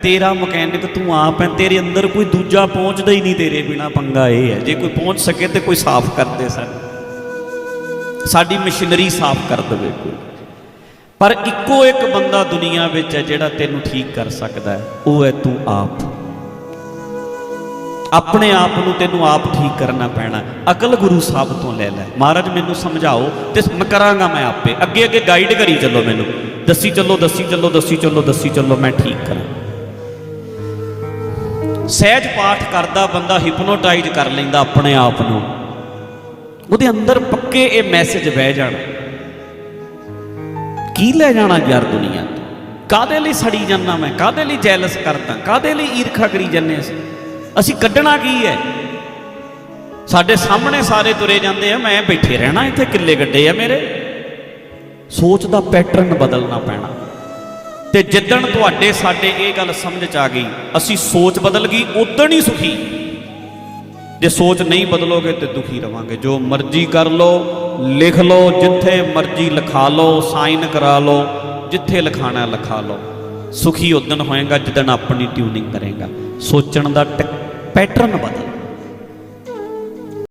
ਤੇਰਾ ਮਕੈਨਿਕ ਤੂੰ ਆਪ ਹੈ, ਤੇਰੇ ਅੰਦਰ ਕੋਈ ਦੂਜਾ ਪਹੁੰਚਦਾ ਹੀ ਨਹੀਂ, ਤੇਰੇ ਬਿਨਾ ਪੰਗਾ ਇਹ ਹੈ। ਜੇ ਕੋਈ ਪਹੁੰਚ ਸਕੇ ਤੇ ਕੋਈ ਸਾਫ਼ ਕਰ ਦੇ ਸਾਨੂੰ ਸਾਡੀ ਮਸ਼ੀਨਰੀ ਸਾਫ਼ ਕਰ ਦੇਵੇ ਕੋਈ। ਪਰ ਇੱਕੋ ਇੱਕ ਬੰਦਾ ਦੁਨੀਆ ਵਿੱਚ ਹੈ ਜਿਹੜਾ ਤੈਨੂੰ ਠੀਕ ਕਰ ਸਕਦਾ ਹੈ, ਉਹ ਹੈ ਤੂੰ ਆਪ। ਆਪਣੇ ਆਪ ਨੂੰ ਤੈਨੂੰ ਆਪ ਠੀਕ ਕਰਨਾ ਪੈਣਾ ਅਕਲ ਗੁਰੂ ਸਾਹਿਬ ਤੋਂ ਲੈ ਲੈ। ਮਹਾਰਾਜ, ਮੈਨੂੰ ਸਮਝਾਓ ਤੇ ਕਰਾਂਗਾ ਮੈਂ ਆਪੇ। ਅੱਗੇ ਅੱਗੇ ਗਾਈਡ ਕਰੀ ਚੱਲੋ ਮੈਨੂੰ। ਦੱਸੀ ਚੱਲੋ ਦੱਸੀ ਚੱਲੋ ਦੱਸੀ ਚੱਲੋ ਦੱਸੀ ਚੱਲੋ, ਮੈਂ ਠੀਕ ਕਰਾਂ। ਸਹਿਜ ਪਾਠ ਕਰਦਾ ਬੰਦਾ ਹਿਪਨੋਟਾਈਜ਼ ਕਰ ਲੈਂਦਾ ਆਪਣੇ ਆਪ ਨੂੰ। ਉਹਦੇ ਅੰਦਰ ਪੱਕੇ ਇਹ ਮੈਸੇਜ ਬਹਿ ਜਾਣਾ। ਕੀ ਲੈ ਜਾਣਾ ਯਾਰ ਦੁਨੀਆ ਤੋਂ? ਕਾਦੇ ਲਈ ਸੜੀ ਜਾਂਦਾ ਮੈਂ? ਕਾਦੇ ਲਈ ਜੈਲਸ ਕਰਦਾ? ਕਾਦੇ ਲਈ ਈਰਖਾ ਕਰੀ ਜੰਨੇ ਅਸੀਂ? ਅਸੀਂ ਕੱਢਣਾ ਕੀ ਹੈ? ਸਾਡੇ ਸਾਹਮਣੇ ਸਾਰੇ ਤੁਰੇ ਜਾਂਦੇ ਆ, ਮੈਂ ਬੈਠੇ ਰਹਿਣਾ ਇੱਥੇ, ਕਿੱਲੇ ਗੱਡੇ ਆ ਮੇਰੇ। ਸੋਚ ਦਾ ਪੈਟਰਨ ਬਦਲਣਾ ਪੈਣਾ। ਤੇ ਜਿੱਦਣ ਤੁਹਾਡੇ ਸਾਡੇ ਇਹ ਗੱਲ ਸਮਝ ਚ ਆ ਗਈ, ਅਸੀਂ ਸੋਚ ਬਦਲ ਗਈ ਉਦੋਂ ਹੀ ਸੁਖੀ। ਜੇ ਸੋਚ ਨਹੀਂ ਬਦਲੋਗੇ ਤੇ ਦੁਖੀ ਰਵਾਂਗੇ। ਜੋ ਮਰਜ਼ੀ ਕਰ ਲਓ, ਲਿਖ ਲਓ, ਜਿੱਥੇ ਮਰਜ਼ੀ ਲਿਖਾ ਲਓ, ਸਾਈਨ ਕਰਾ ਲਓ, ਜਿੱਥੇ ਲਿਖਾਣਾ ਲਿਖਾ ਲਓ। ਸੁਖੀ ਉਦੋਂ ਹੋਏਗਾ, ਜਿੱਦਣ ਆਪਣੀ ਟਿਊਨਿੰਗ ਕਰੇਗਾ। ਸੋਚਣ ਦਾ ਪੈਟਰਨ ਬਦਲ।